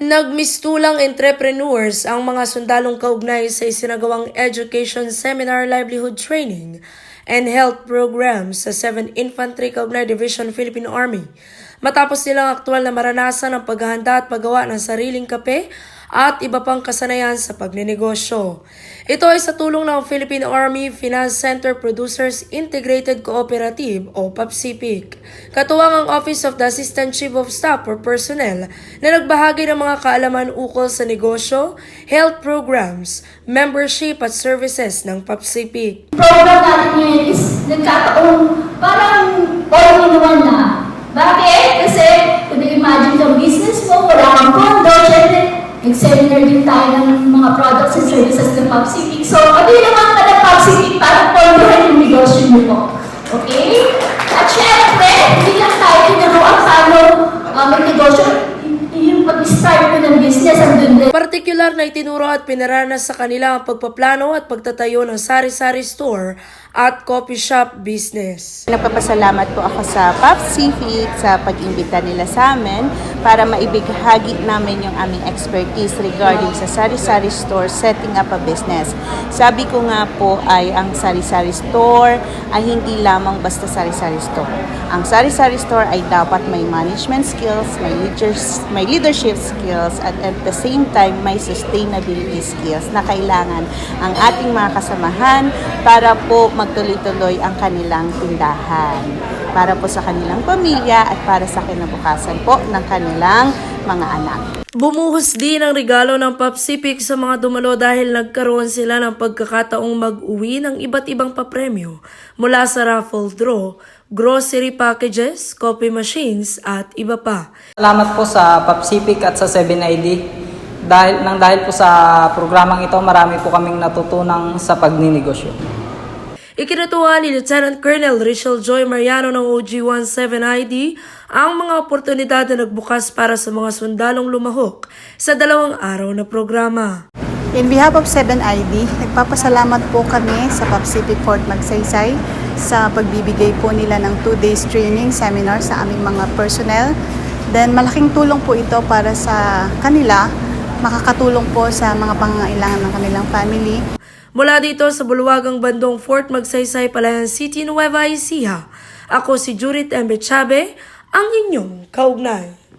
Nagmistulang entrepreneurs ang mga sundalong kaugnay sa isinagawang Education Seminar Livelihood Training and Health Program sa 7th Infantry Kaugnay Division Philippine Army. Matapos nilang aktual na maranasan ang paghahanda at paggawa ng sariling kape at iba pang kasanayan sa pagninegosyo. Ito ay sa tulong ng Philippine Army Finance Center Producers Integrated Cooperative o PAPSIPIC. Katuwang ang Office of the Assistant Chief of Staff for Personnel na nagbahagi ng mga kaalaman ukol sa negosyo, health programs, membership at services ng PAPSIPIC. program natin ngayon is nagkataong parang all nag-seminar din tayo ng mga products and services ng PopCivic. So, naman ka ng PopCivic para pondohan yung negosyo niyo po? Okay? At syempre, hindi lang tayo tinuruan paano uh, mag-negosyo. Y- yung pag-start ko ng business, andun din. Partikular na itinuro at pinaranas sa kanila ang pagpaplano at pagtatayo ng sari-sari store at coffee shop business. Nagpapasalamat po ako sa Pop Civic sa pag-imbita nila sa amin para maibighagi namin yung aming expertise regarding sa sari-sari store setting up a business. Sabi ko nga po ay ang sari-sari store ay hindi lamang basta sari-sari store. Ang sari-sari store ay dapat may management skills, may, leaders, may leadership skills at at the same time may sustainability skills na kailangan ang ating mga kasamahan para po magtuloy-tuloy ang kanilang tindahan. Para po sa kanilang pamilya at para sa kinabukasan po ng kanilang mga anak. Bumuhos din ang regalo ng Papsipik sa mga dumalo dahil nagkaroon sila ng pagkakataong mag-uwi ng iba't ibang papremyo mula sa raffle draw, grocery packages, coffee machines at iba pa. Salamat po sa Papsipic at sa 7ID. Dahil, nang dahil po sa programang ito, marami po kaming natutunang sa pagninegosyo. Ikinatuwa ni Lieutenant Colonel Rachel Joy Mariano ng OG-17ID ang mga oportunidad na nagbukas para sa mga sundalong lumahok sa dalawang araw na programa. In behalf of 7ID, nagpapasalamat po kami sa Pacific Fort Magsaysay sa pagbibigay po nila ng 2 days training seminar sa aming mga personnel. Then malaking tulong po ito para sa kanila, makakatulong po sa mga pangangailangan ng kanilang family. Mula dito sa bulwagang bandong Fort Magsaysay, Palayan City, Nueva Ecija, ako si Judith M. Chabe, ang inyong kaugnay.